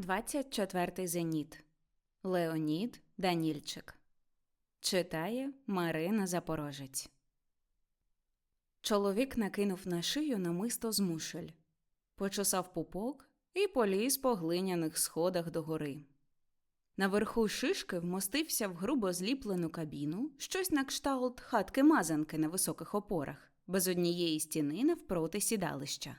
24 зеніт. Леонід Данільчик. Читає Марина Запорожець. Чоловік накинув на шию намисто з мушель, почесав пупок і поліз по глиняних сходах догори. Наверху шишки вмостився в грубо зліплену кабіну, щось на кшталт хатки мазанки на високих опорах, без однієї стіни навпроти сідалища.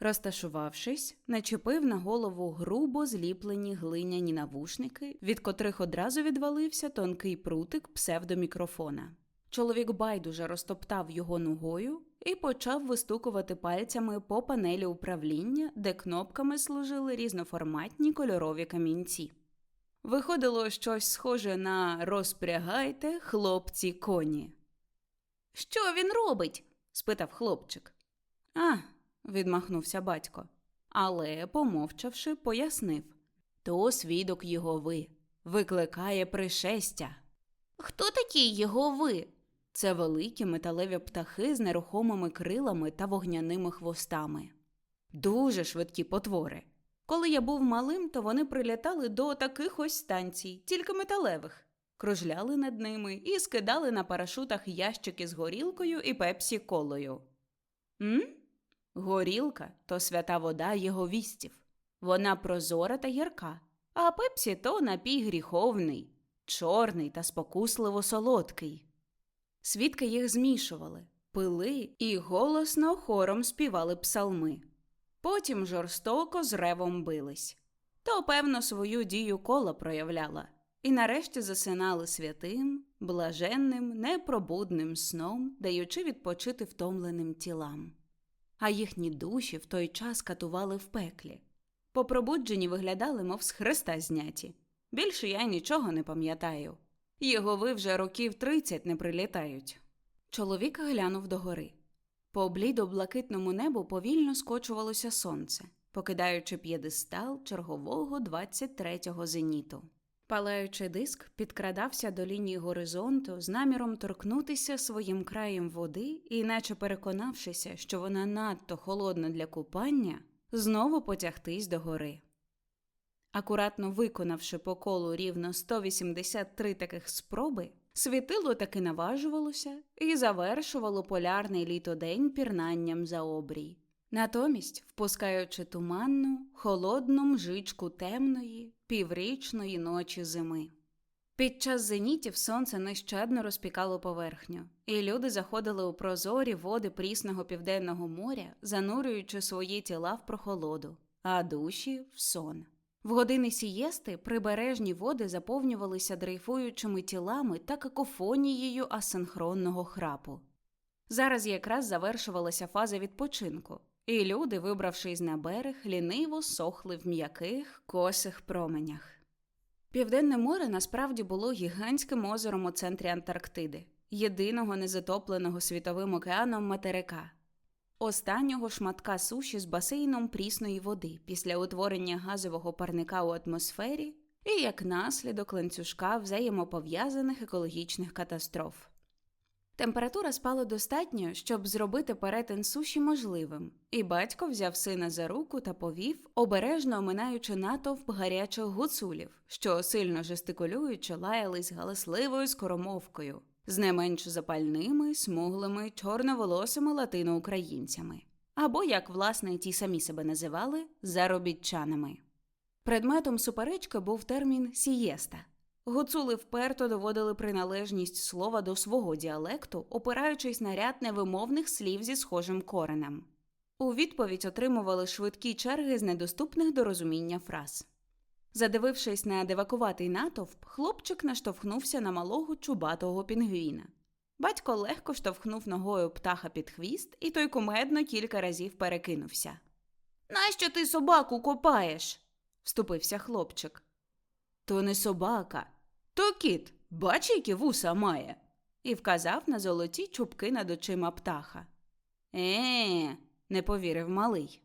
Розташувавшись, начепив на голову грубо зліплені глиняні навушники, від котрих одразу відвалився тонкий прутик псевдомікрофона. Чоловік байдуже розтоптав його ногою і почав вистукувати пальцями по панелі управління, де кнопками служили різноформатні кольорові камінці. Виходило щось схоже на розпрягайте, хлопці, коні. Що він робить? спитав хлопчик. А, відмахнувся батько, але, помовчавши, пояснив то свідок Єгови викликає пришестя. Хто такі Єгови? Це великі металеві птахи з нерухомими крилами та вогняними хвостами. Дуже швидкі потвори. Коли я був малим, то вони прилітали до таких ось станцій, тільки металевих, кружляли над ними і скидали на парашутах ящики з горілкою і пепсі колою. М? Горілка то свята вода його вістів. Вона прозора та гірка, а пепсі то напій гріховний, чорний та спокусливо солодкий. Свідки їх змішували, пили і голосно хором співали псалми. Потім жорстоко з ревом бились. То, певно, свою дію кола проявляла, і нарешті засинали святим, блаженним, непробудним сном, даючи відпочити втомленим тілам. А їхні душі в той час катували в пеклі. По пробудженні виглядали, мов з хреста зняті. Більше я нічого не пам'ятаю. Його ви вже років тридцять не прилітають. Чоловік глянув догори. По блідо-блакитному небу повільно скочувалося сонце, покидаючи п'єдестал чергового 23-го зеніту. Палаючий диск підкрадався до лінії горизонту з наміром торкнутися своїм краєм води і, наче переконавшися, що вона надто холодна для купання, знову потягтись до гори. Акуратно виконавши по колу рівно 183 таких спроби, світило таки наважувалося і завершувало полярний літодень пірнанням за обрій. Натомість, впускаючи туманну, холодну мжичку темної, піврічної ночі зими. Під час зенітів сонце нещадно розпікало поверхню, і люди заходили у прозорі води прісного південного моря, занурюючи свої тіла в прохолоду, а душі в сон. В години сієсти прибережні води заповнювалися дрейфуючими тілами та какофонією асинхронного храпу. Зараз якраз завершувалася фаза відпочинку, і люди, вибравшись на берег, ліниво сохли в м'яких косих променях. Південне море насправді було гігантським озером у центрі Антарктиди, єдиного незатопленого світовим океаном материка, останнього шматка суші з басейном прісної води після утворення газового парника у атмосфері і як наслідок ланцюжка взаємопов'язаних екологічних катастроф. Температура спала достатньо, щоб зробити перетин суші можливим, і батько взяв сина за руку та повів, обережно оминаючи натовп гарячих гуцулів, що сильно жестикулюючи лаялись галасливою скоромовкою, з не менш запальними, смуглими, чорноволосими латиноукраїнцями, або, як власне ті самі себе називали, заробітчанами. Предметом суперечки був термін сієста. Гуцули вперто доводили приналежність слова до свого діалекту, опираючись на ряд невимовних слів зі схожим коренем. У відповідь отримували швидкі черги з недоступних до розуміння фраз. Задивившись на девакуватий натовп, хлопчик наштовхнувся на малого чубатого пінгвіна. Батько легко штовхнув ногою птаха під хвіст, і той кумедно кілька разів перекинувся. Нащо ти собаку копаєш? вступився хлопчик. То не собака, то кіт, бач, які вуса має, і вказав на золоті чубки над очима птаха. Е, не повірив малий.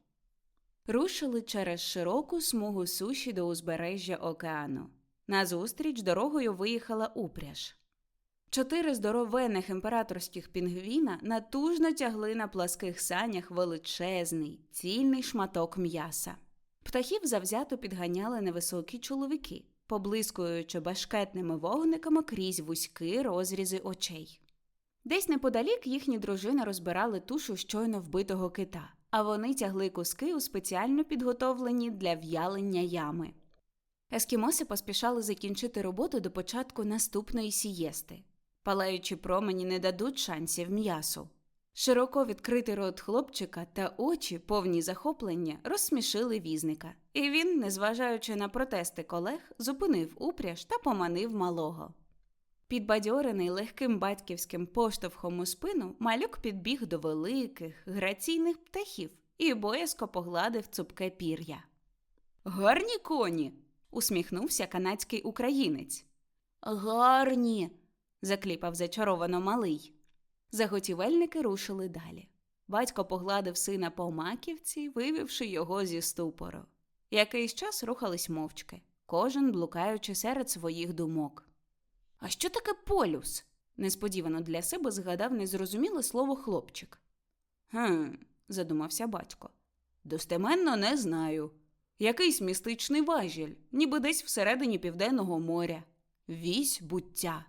Рушили через широку смугу суші до узбережжя океану. Назустріч дорогою виїхала упряж. Чотири здоровенних імператорських пінгвіна натужно тягли на пласких санях величезний, цільний шматок м'яса. Птахів завзято підганяли невисокі чоловіки, поблискуючи башкетними вогниками крізь вузькі розрізи очей. Десь неподалік їхні дружини розбирали тушу щойно вбитого кита, а вони тягли куски у спеціально підготовлені для в'ялення ями. Ескімоси поспішали закінчити роботу до початку наступної сієсти. Палаючі промені не дадуть шансів м'ясу. Широко відкритий рот хлопчика та очі, повні захоплення, розсмішили візника, і він, незважаючи на протести колег, зупинив упряж та поманив малого. Підбадьорений легким батьківським поштовхом у спину, малюк підбіг до великих, граційних птахів і боязко погладив цупке пір'я. Гарні коні. усміхнувся канадський українець. Гарні. закліпав зачаровано малий. Заготівельники рушили далі. Батько погладив сина по маківці, вивівши його зі ступору. Якийсь час рухались мовчки, кожен блукаючи серед своїх думок. А що таке полюс? несподівано для себе згадав незрозуміле слово хлопчик. Хм, задумався батько. Достеменно не знаю. Якийсь містичний важіль, ніби десь всередині Південного моря. Вісь буття.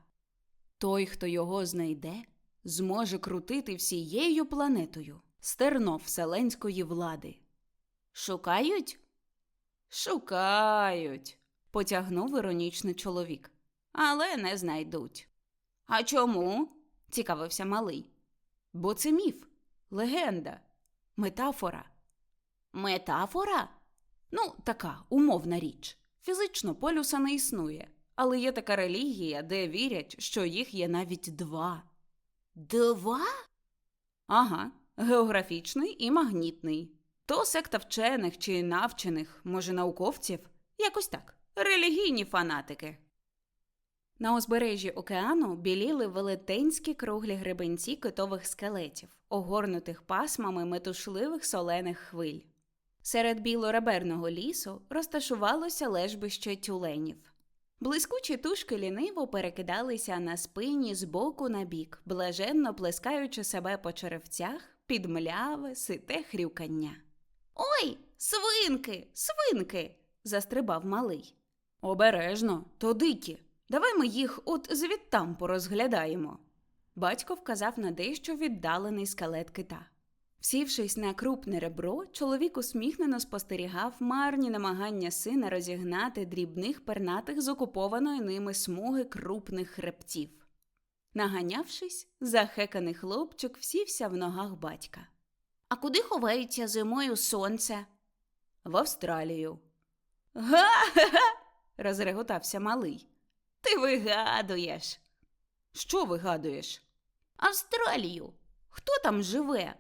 Той, хто його знайде, зможе крутити всією планетою стерно вселенської влади. Шукають? Шукають, потягнув іронічний чоловік. Але не знайдуть. А чому? цікавився малий. Бо це міф, легенда, метафора. Метафора? Ну, така умовна річ. Фізично полюса не існує, але є така релігія, де вірять, що їх є навіть два. Два? Ага, географічний і магнітний. То секта вчених чи навчених, може, науковців, якось так, релігійні фанатики. На узбережжі океану біліли велетенські круглі гребенці китових скелетів, огорнутих пасмами метушливих солених хвиль. Серед білореберного лісу розташувалося лежбище тюленів. Блискучі тушки ліниво перекидалися на спині з боку на бік, блаженно плескаючи себе по черевцях під мляве, сите хрюкання. Ой, свинки, свинки. застрибав малий. Обережно, то дикі. Давай ми їх от звідтам порозглядаємо. Батько вказав на дещо віддалений скелет кита. Сівшись на крупне ребро, чоловік усміхнено спостерігав марні намагання сина розігнати дрібних пернатих з окупованої ними смуги крупних хребтів. Наганявшись, захеканий хлопчик всівся в ногах батька. А куди ховається зимою сонце? В Австралію. Га-га-га. розреготався малий. Ти вигадуєш. Що вигадуєш? Австралію. Хто там живе?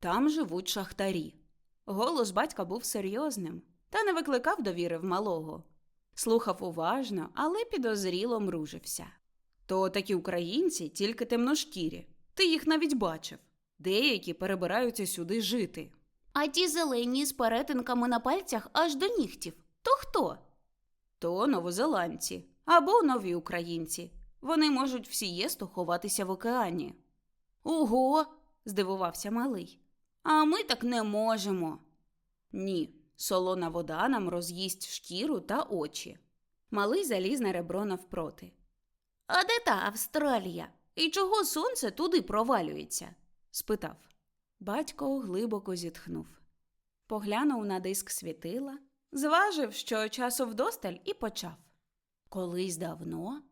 Там живуть шахтарі. Голос батька був серйозним та не викликав довіри в малого. Слухав уважно, але підозріло мружився. То такі українці тільки темношкірі. Ти їх навіть бачив. Деякі перебираються сюди жити. А ті зелені з перетинками на пальцях аж до нігтів. То хто? То новозеландці або нові українці. Вони можуть всієсту ховатися в океані. Ого. здивувався малий. А ми так не можемо. Ні, солона вода нам роз'їсть шкіру та очі. Малий заліз на ребро навпроти. А де та Австралія? І чого сонце туди провалюється? спитав. Батько глибоко зітхнув. Поглянув на диск світила, зважив, що часу вдосталь, і почав. Колись давно,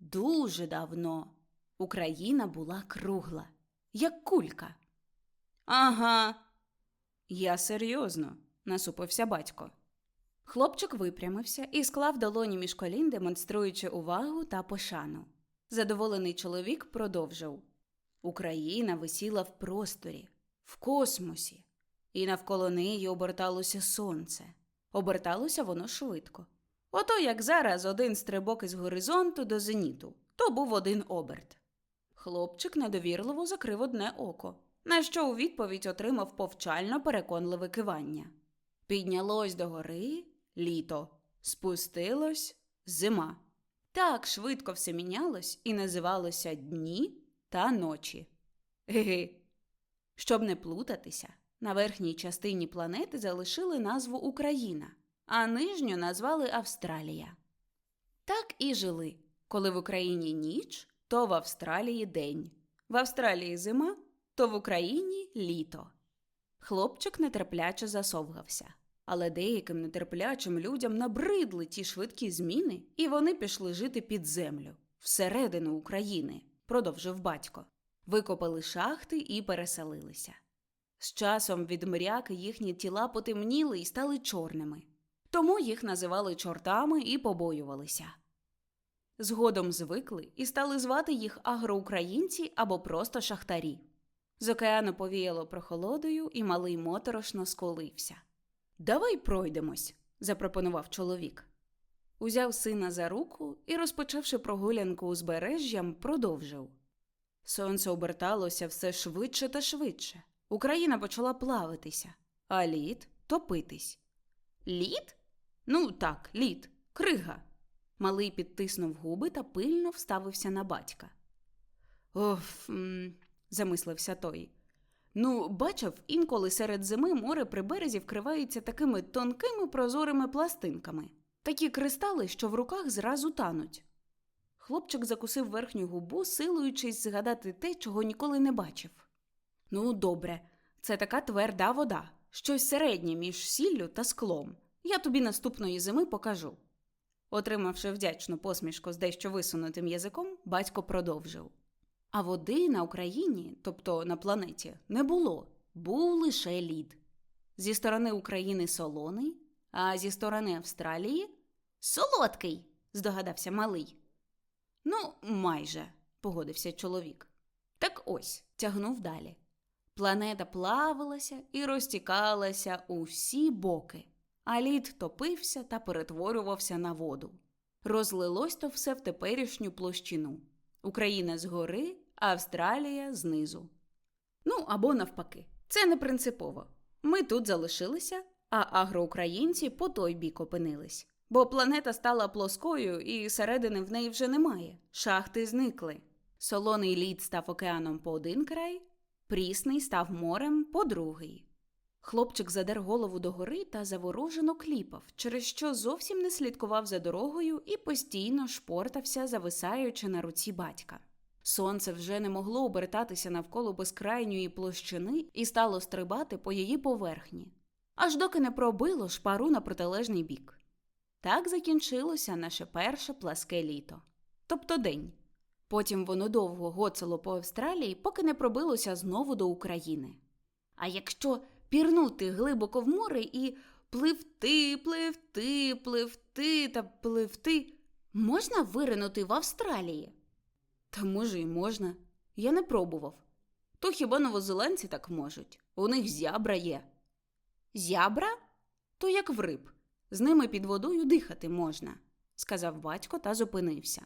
дуже давно, Україна була кругла, як кулька. Ага. Я серйозно, насупився батько. Хлопчик випрямився і склав долоні між колін, демонструючи увагу та пошану. Задоволений чоловік продовжив Україна висіла в просторі, в космосі, і навколо неї оберталося сонце. Оберталося воно швидко. Ото як зараз один стрибок із горизонту до зеніту, то був один оберт. Хлопчик недовірливо закрив одне око, на що у відповідь отримав повчально переконливе кивання. Піднялось догори літо, спустилось зима. Так швидко все мінялось і називалося дні та ночі. Ге. Щоб не плутатися, На верхній частині планети залишили назву Україна, а нижню назвали Австралія. Так і жили. Коли в Україні ніч, то в Австралії день. В Австралії зима, то в Україні літо. Хлопчик нетерпляче засовгався. Але деяким нетерплячим людям набридли ті швидкі зміни, і вони пішли жити під землю, всередину України, продовжив батько. Викопали шахти і переселилися. З часом від мряки їхні тіла потемніли і стали чорними. Тому їх називали чортами і побоювалися. Згодом звикли і стали звати їх агроукраїнці або просто шахтарі. З океану повіяло прохолодою, і малий моторошно сколився. Давай пройдемось, запропонував чоловік. Узяв сина за руку і, розпочавши прогулянку узбережжям, продовжив. Сонце оберталося все швидше та швидше. Україна почала плавитися, а лід топитись. Лід? Ну так, лід, крига. Малий підтиснув губи та пильно вставився на батька. Оф, м, замислився той. Ну, бачив, інколи серед зими море при березі вкривається такими тонкими прозорими пластинками, такі кристали, що в руках зразу тануть. Хлопчик закусив верхню губу, силуючись згадати те, чого ніколи не бачив. Ну, добре, це така тверда вода, щось середнє між сіллю та склом. Я тобі наступної зими покажу. Отримавши вдячну посмішку з дещо висунутим язиком, батько продовжив. А води на Україні, тобто на планеті, не було, був лише лід. Зі сторони України солоний, а зі сторони Австралії солодкий, здогадався малий. Ну, майже, погодився чоловік. Так ось тягнув далі. Планета плавилася і розтікалася у всі боки, а лід топився та перетворювався на воду. Розлилось то все в теперішню площину. Україна згори, Австралія знизу. Ну або навпаки, це не принципово. Ми тут залишилися, а агроукраїнці по той бік опинились. Бо планета стала плоскою і середини в неї вже немає. Шахти зникли. Солоний лід став океаном по один край, прісний став морем по другий. Хлопчик задер голову догори та заворожено кліпав, через що зовсім не слідкував за дорогою і постійно шпортався, зависаючи на руці батька. Сонце вже не могло обертатися навколо безкрайньої площини і стало стрибати по її поверхні, аж доки не пробило шпару на протилежний бік. Так закінчилося наше перше пласке літо, тобто день. Потім воно довго гоцало по Австралії, поки не пробилося знову до України. А якщо пірнути глибоко в море і пливти, пливти, пливти та пливти, можна виринути в Австралії? Та може, й можна. Я не пробував. То хіба новозеландці так можуть? У них зябра є. Зябра? То як в риб. З ними під водою дихати можна, сказав батько та зупинився.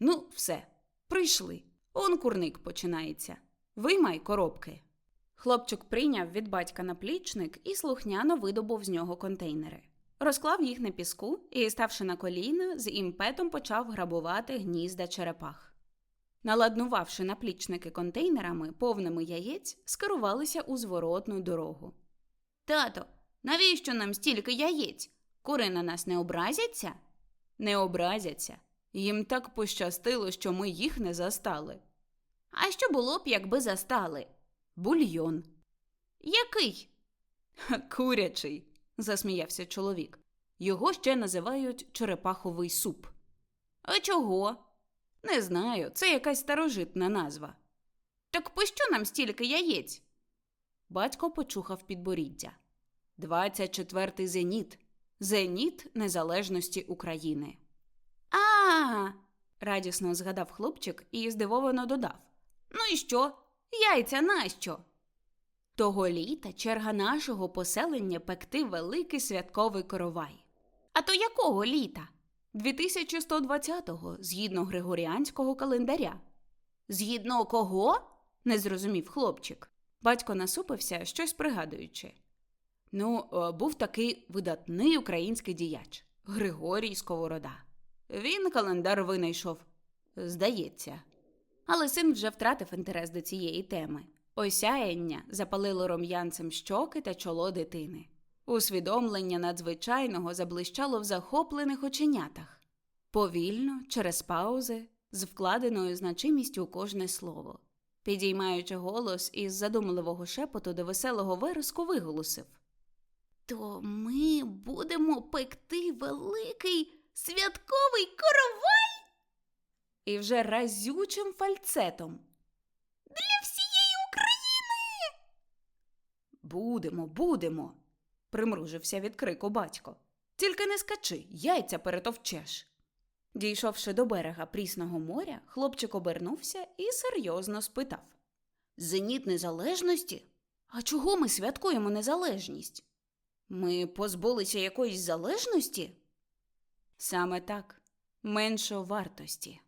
Ну, все, прийшли. Он курник починається. Виймай коробки. Хлопчик прийняв від батька наплічник і слухняно видобув з нього контейнери. Розклав їх на піску і, ставши на коліна, з імпетом почав грабувати гнізда черепах. Наладнувавши наплічники контейнерами, повними яєць, скерувалися у зворотну дорогу. Тато, навіщо нам стільки яєць? Кури на нас не образяться? Не образяться. Їм так пощастило, що ми їх не застали. А що було б, якби застали? Бульйон. Який? Курячий, засміявся чоловік. Його ще називають черепаховий суп. А чого? Не знаю, це якась старожитна назва. Так пощо нам стільки яєць? Батько почухав підборіддя. Двадцять четвертий зеніт. Зеніт незалежності України. А. радісно згадав хлопчик і здивовано додав. Ну і що? Яйця нащо? Того літа черга нашого поселення пекти великий святковий коровай. А то якого літа? 2120-го, згідно григоріанського календаря. Згідно кого? не зрозумів хлопчик. Батько насупився, щось пригадуючи. Ну, е, був такий видатний український діяч Григорій Сковорода. Він календар винайшов, здається. Але син вже втратив інтерес до цієї теми. Осяяння запалило рум'янцем щоки та чоло дитини. Усвідомлення надзвичайного заблищало в захоплених оченятах. Повільно, через паузи, з вкладеною значимістю у кожне слово. Підіймаючи голос із задумливого шепоту до веселого виразку, виголосив. То ми будемо пекти великий святковий коровай? І вже разючим фальцетом. Для всієї України. Будемо, будемо, примружився від крику батько. Тільки не скачи, яйця перетовчеш. Дійшовши до берега прісного моря, хлопчик обернувся і серйозно спитав Зеніт незалежності? А чого ми святкуємо незалежність? Ми позбулися якоїсь залежності? Саме так, меншовартості.